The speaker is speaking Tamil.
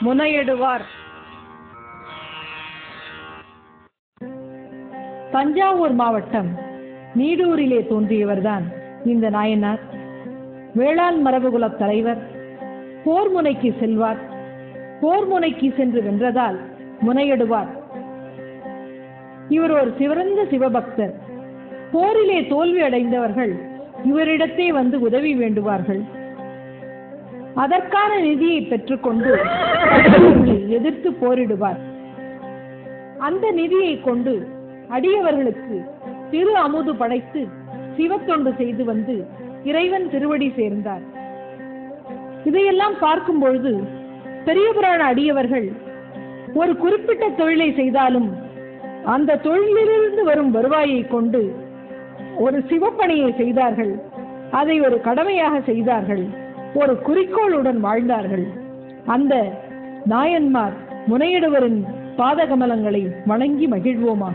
முனையிடுவார். தஞ்சாவூர் மாவட்டம் நீடூரிலே தோன்றியவர்தான் இந்த நாயனார். வேளாண் மரபுகுல தலைவர். போர் முனைக்கு செல்வார். போர் முனைக்கு சென்று வென்றதால் முனையிடுவார். இவர் ஒரு சிறந்த சிவபக்தர். போரிலே தோல்வி அடைந்தவர்கள் இவரிடத்தே வந்து உதவி வேண்டுவார்கள். அதற்கான நிதியை பெற்றுக்கொண்டு அவர்களை எதிர்த்து போரிடுவார். அந்த நிதியை கொண்டு அடியவர்களுக்கு திரு அமுது படைத்து சிவத்தொண்டு செய்து வந்து இறைவன் திருவடி சேர்ந்தார். இதையெல்லாம் பார்க்கும் பொழுது பெரிய புராண அடியவர்கள் ஒரு குறிப்பிட்ட தொழிலை செய்தாலும் அந்த தொழிலிலிருந்து வரும் வருவாயை கொண்டு ஒரு சிவப்பணியை செய்தார்கள். அதை ஒரு கடமையாக செய்தார்கள். ஒரு குறிக்கோளுடன் வாழ்ந்தார்கள். அந்த நாயன்மார் முனையிடுவரின் பாதகமலங்களை வணங்கி மகிழ்வோமாக.